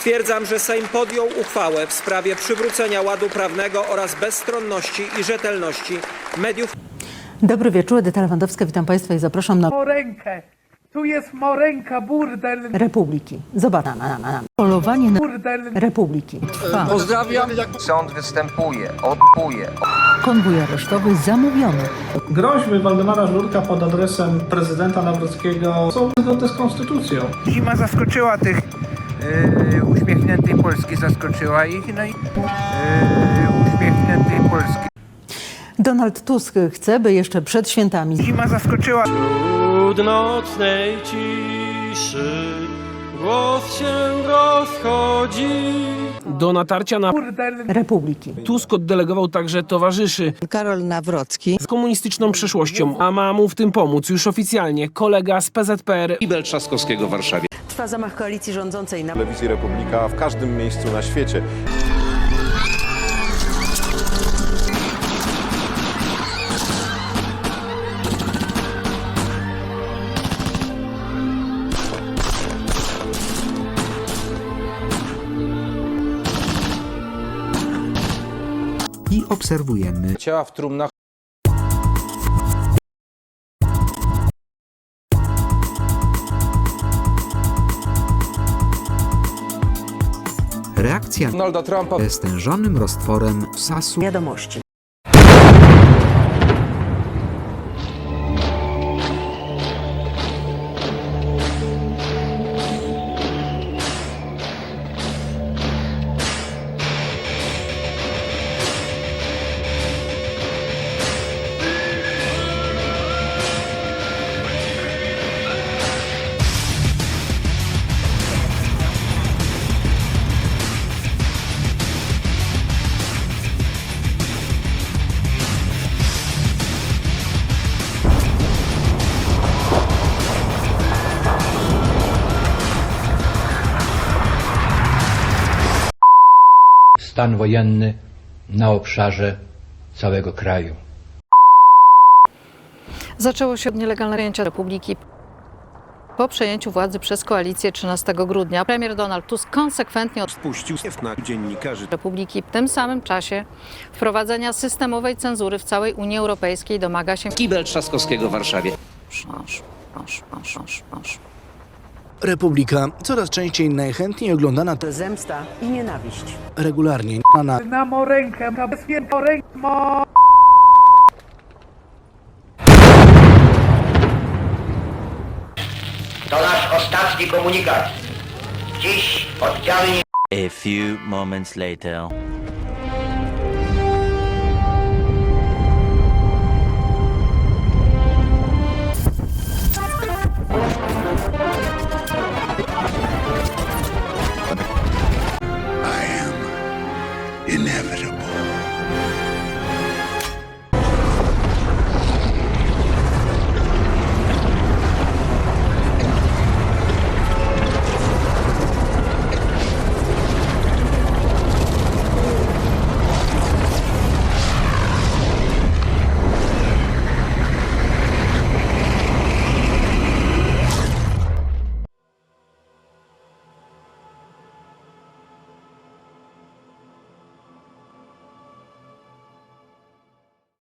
Stwierdzam, że Sejm podjął uchwałę w sprawie przywrócenia ładu prawnego oraz bezstronności i rzetelności mediów Dobry wieczór, Edyta Lewandowska, witam Państwa i zapraszam na Morenkę. Tu jest Morenka, burdel, Republiki. Zobacz, na, na, na. polowanie na burdel. Republiki trwa. Sąd występuje, odpuje. Konwój aresztowy zamówiony. Groźby Waldemara Żurka pod adresem prezydenta Nawrockiego są zgodne z konstytucją. Zima zaskoczyła tych yy, uśmiechniętej Polski, zaskoczyła ich, no i yy, uśmiechniętej Polski. Donald Tusk chce, by jeszcze przed świętami Zima zaskoczyła Wśród nocnej ciszy głos się rozchodzi. Do natarcia na. Republiki. Tusk oddelegował także towarzyszy Karol Nawrocki. z komunistyczną przeszłością, a ma mu w tym pomóc już oficjalnie kolega z PZPR Kibel Trzaskowskiego w Warszawie. Trwa zamach koalicji rządzącej na telewizji Republika w każdym miejscu na świecie. i obserwujemy Ciała w trumnach reakcja Donalda Trumpa. stężonym roztworem sasu wiadomości. Stan wojenny na obszarze całego kraju. Zaczęło się od nielegalnego przejęcia Republiki po przejęciu władzy przez koalicję 13 grudnia. Premier Donald Tusk konsekwentnie od Spuścił na dziennikarzy. Republiki w tym samym czasie wprowadzenia systemowej cenzury w całej Unii Europejskiej domaga się Kibel Trzaskowskiego w Warszawie. Masz, masz, masz, masz, masz. Republika coraz częściej najchętniej oglądana Zemsta i nienawiść. regularnie na Na Morenkę. Na bezpie- Morenk. Mo... To nasz ostatni komunikat. Dziś oddziały A few moments later. inevitable.